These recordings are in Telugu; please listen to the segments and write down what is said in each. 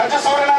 गरजेचं सोडून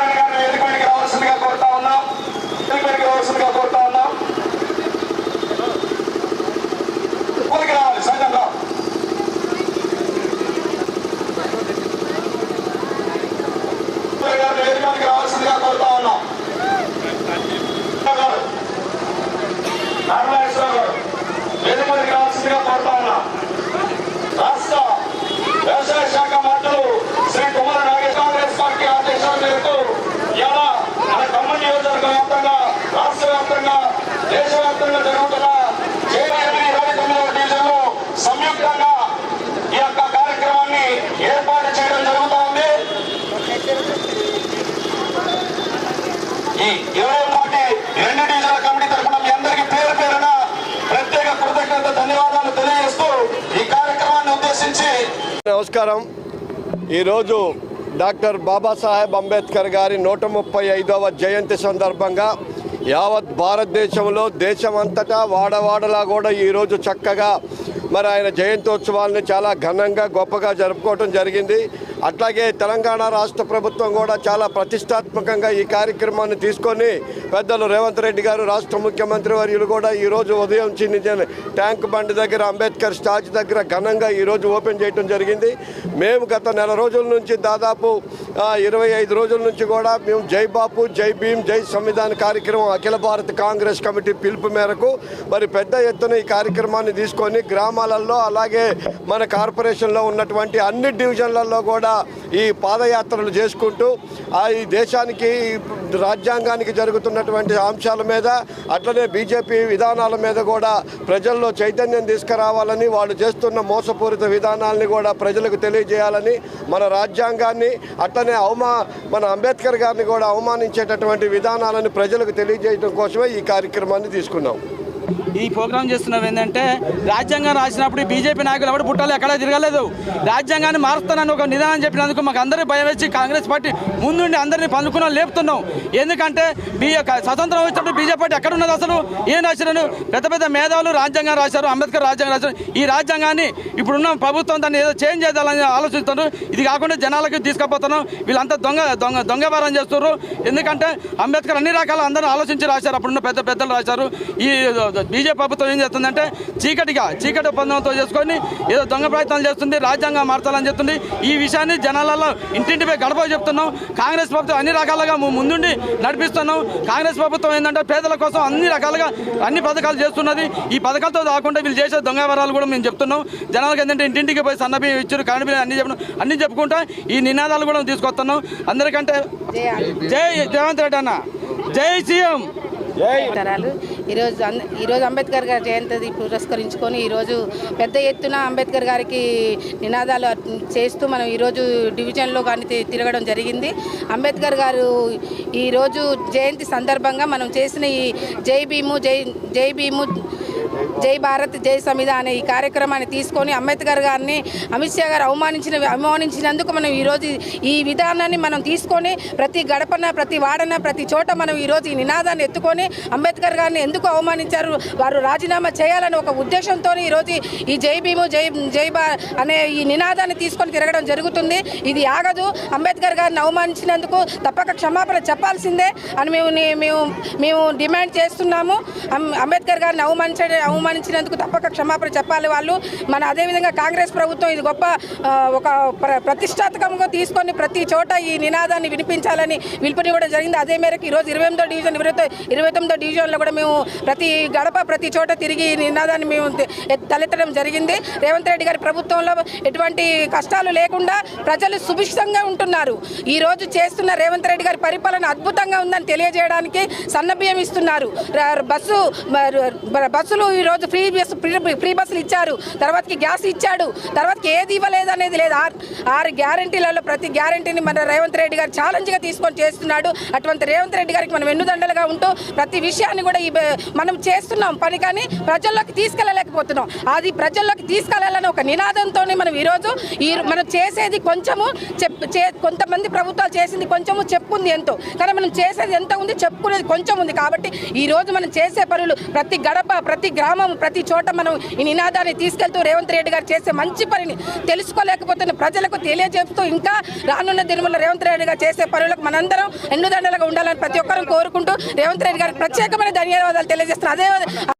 ఇరవై రెండు డివిజన్ల కమిటీ తరఫున మీ అందరికీ పేరు పేరున ప్రత్యేక కృతజ్ఞత ధన్యవాదాలు తెలియజేస్తూ ఈ కార్యక్రమాన్ని ఉద్దేశించి నమస్కారం. ఈరోజు డాక్టర్ బాబాసాహెబ్ అంబేద్కర్ గారి నూట ముప్పై ఐదవ జయంతి సందర్భంగా యావత్ భారతదేశంలో దేశమంతటా వాడవాడలా కూడా ఈరోజు చక్కగా మరి ఆయన జయంతోత్సవాల్ని చాలా ఘనంగా గొప్పగా జరుపుకోవటం జరిగింది. అట్లాగే తెలంగాణ రాష్ట్ర ప్రభుత్వం కూడా చాలా ప్రతిష్టాత్మకంగా ఈ కార్యక్రమాన్ని తీసుకొని పెద్దలు రేవంత్ రెడ్డి గారు రాష్ట్ర ముఖ్యమంత్రి వర్యులు కూడా ఈరోజు ఉదయం చిన్న ట్యాంక్ బండ్ దగ్గర అంబేద్కర్ స్టాచ్యూ దగ్గర ఘనంగా ఈరోజు ఓపెన్ చేయడం జరిగింది. మేము గత నెల రోజుల నుంచి దాదాపు ఇరవై ఐదు రోజుల నుంచి కూడా మేము జై బాపు జై భీమ్ జై సంవిధాన కార్యక్రమం అఖిల భారత కాంగ్రెస్ కమిటీ పిలుపు మేరకు మరి పెద్ద ఎత్తున ఈ కార్యక్రమాన్ని తీసుకొని గ్రామాలలో అలాగే మన కార్పొరేషన్లో ఉన్నటువంటి అన్ని డివిజన్లలో కూడా ఈ పాదయాత్రలు చేసుకుంటూ ఆ ఈ దేశానికి రాజ్యాంగానికి జరుగుతున్నటువంటి అంశాల మీద అట్లనే బీజేపీ విధానాల మీద కూడా ప్రజల్లో చైతన్యం తీసుకురావాలని వాళ్ళు చేస్తున్న మోసపూరిత విధానాలని కూడా ప్రజలకు తెలియజేయాలని మన రాజ్యాంగాన్ని అట్లనే అవమా మన అంబేద్కర్ గారిని కూడా అవమానించేటటువంటి విధానాలను ప్రజలకు తెలియజేయడం కోసమే ఈ కార్యక్రమాన్ని తీసుకున్నాం. ఈ ప్రోగ్రాం చేస్తున్నాం ఏంటంటే రాజ్యాంగం రాసినప్పుడు బీజేపీ నాయకులు ఎవరు పుట్టాలి ఎక్కడా తిరగలేదు. రాజ్యాంగాన్ని మారుస్తానని ఒక నిదానం చెప్పినందుకు మాకు అందరూ భయం వేసి కాంగ్రెస్ పార్టీ ముందుండి అందరినీ పందుకున్న లేపుతున్నాం. ఎందుకంటే బీ స్వతంత్రం వచ్చినప్పుడు బీజేపీ పార్టీ ఎక్కడ ఉన్నది అసలు? ఏం రాశారు పెద్ద పెద్ద మేధావులు రాజ్యాంగం రాశారు అంబేద్కర్ రాజ్యాంగం రాశారు. ఈ రాజ్యాంగాన్ని ఇప్పుడున్న ప్రభుత్వం దాన్ని ఏదో చేంజ్ చేయాలని ఆలోచిస్తున్నారు. ఇది కాకుండా జనాలకి తీసుకుపోతున్నాం. వీళ్ళంతా దొంగ దొంగ దొంగవారం చేస్తున్నారు. ఎందుకంటే అంబేద్కర్ అన్ని రకాల అందరూ ఆలోచించి రాశారు. అప్పుడున్న పెద్ద పెద్దలు రాశారు. ఈ బీజేపీ ప్రభుత్వం ఏం చేస్తుందంటే చీకటిగా చీకటి ఒప్పందంతో చేసుకొని ఏదో దొంగ ప్రయత్నాలు చేస్తుంది రాజ్యాంగం మార్చాలని చెప్తుంది. ఈ విషయాన్ని జనాలలో ఇంటింటిపై గడప చెప్తున్నాం. కాంగ్రెస్ ప్రభుత్వం అన్ని రకాలుగా ముందుండి నడిపిస్తున్నాం. కాంగ్రెస్ ప్రభుత్వం ఏంటంటే పేదల కోసం అన్ని రకాలుగా అన్ని పథకాలు చేస్తున్నది. ఈ పథకాలతో కాకుండా వీళ్ళు చేసే దొంగ వరాలు కూడా మేము చెప్తున్నాం. జనాలకు ఏంటంటే ఇంటింటికి పోయి సన్నబి ఇచ్చారు కరెంట్ బిల్లు అన్ని చెప్పడం అన్ని చెప్పుకుంటా ఈ నినాదాలు కూడా తీసుకొస్తున్నాం. అందరికంటే జై రేవంత్ రెడ్డి అన్న జై సీఎం తరాలు. ఈరోజు ఈరోజు అంబేద్కర్ గారి జయంతి పురస్కరించుకొని ఈరోజు పెద్ద ఎత్తున అంబేద్కర్ గారికి నినాదాలు చేస్తూ మనం ఈరోజు డివిజన్లో కానీ తి- తిరగడం జరిగింది. అంబేద్కర్ గారు ఈరోజు జయంతి సందర్భంగా మనం చేసిన ఈ జై భీము జై జై భీము జై భారత్ జై సంవిధాన్ అనే ఈ కార్యక్రమాన్ని తీసుకొని అంబేద్కర్ గారిని అమిత్ షా గారు అవమానించిన అవమానించినందుకు మనం ఈరోజు ఈ విధానాన్ని మనం తీసుకొని ప్రతి గడపన ప్రతి వాడన ప్రతి చోట మనం ఈరోజు ఈ నినాదాన్ని ఎత్తుకొని అంబేద్కర్ గారిని ఎందుకు అవమానించారు వారు రాజీనామా చేయాలని ఒక ఉద్దేశంతో ఈరోజు ఈ జై భీము జై జై బా అనే ఈ నినాదాన్ని తీసుకొని తిరగడం జరుగుతుంది. ఇది ఆగదు. అంబేద్కర్ గారిని అవమానించినందుకు తప్పక క్షమాపణ చెప్పాల్సిందే అని మేము మేము మేము డిమాండ్ చేస్తున్నాము. అంబేద్కర్ గారిని అవమానించ అవమానించినందుకు తప్పక క్షమాపణ చెప్పాలి వాళ్ళు. మన అదేవిధంగా కాంగ్రెస్ ప్రభుత్వం ఇది గొప్ప ఒక ప్ర ప్రతిష్టాత్మకంగా తీసుకొని ప్రతి చోట ఈ నినాదాన్ని వినిపించాలని పిలుపునివ్వడం జరిగింది. అదే మేరకు ఈరోజు ఇరవై ఎనిమిదో డివిజన్ ఇరవై ఇరవై తొమ్మిదో డివిజన్లో కూడా మేము ప్రతి గడప ప్రతి చోట తిరిగి ఈ నినాదాన్ని మేము తలెత్తడం జరిగింది. రేవంత్ రెడ్డి గారి ప్రభుత్వంలో ఎటువంటి కష్టాలు లేకుండా ప్రజలు సుభిక్షంగా ఉంటున్నారు. ఈ రోజు చేస్తున్న రేవంత్ రెడ్డి గారి పరిపాలన అద్భుతంగా ఉందని తెలియజేయడానికి సన్నబియ్యం ఇస్తున్నారు. బస్సు బస్సులు ఈ తర్వాత ఫ్రీ బస్ ఫ్రీ- ఫ్రీ బస్సులు ఇచ్చారు. తర్వాతకి గ్యాస్ ఇచ్చాడు. తర్వాతకి ఏది ఇవ్వలేదు అనేది లేదు. ఆరు ఆరు గ్యారంటీలలో ప్రతి గ్యారంటీని మన రేవంత్ రెడ్డి గారు ఛాలెంజ్గా తీసుకొని చేస్తున్నాడు. అటువంటి రేవంత్ రెడ్డి గారికి మనం ఎన్నుదండలుగా ఉంటూ ప్రతి విషయాన్ని కూడా ఈ మనం చేస్తున్నాం పని కానీ ప్రజల్లోకి తీసుకెళ్ళలేకపోతున్నాం. అది ప్రజల్లోకి తీసుకెళ్ళాలని ఒక నినాదంతో మనం ఈరోజు ఈ మనం చేసేది కొంచెము చెప్ చే కొంతమంది ప్రభుత్వాలు చేసింది కొంచెము చెప్పుకుంది ఎంతో. కానీ మనం చేసేది ఎంత ఉంది చెప్పుకునేది కొంచెం ఉంది కాబట్టి ఈరోజు మనం చేసే పనులు ప్రతి గడప ప్రతి గ్రామం ప్రతి చోట మనం ఈ నినాదాన్ని తీసుకెళ్తూ రేవంత్ రెడ్డి గారు చేసే మంచి పనిని తెలుసుకోలేకపోతున్న ప్రజలకు తెలియజేస్తూ ఇంకా రానున్న దినముల రేవంత్ రెడ్డి గారు చేసే పనులకు మనందరం ఎన్నుదండలుగా ఉండాలని ప్రతి ఒక్కరూ కోరుకుంటూ రేవంత్ రెడ్డి గారికి ప్రత్యేకమైన ధన్యవాదాలు తెలియజేస్తున్నారు అదే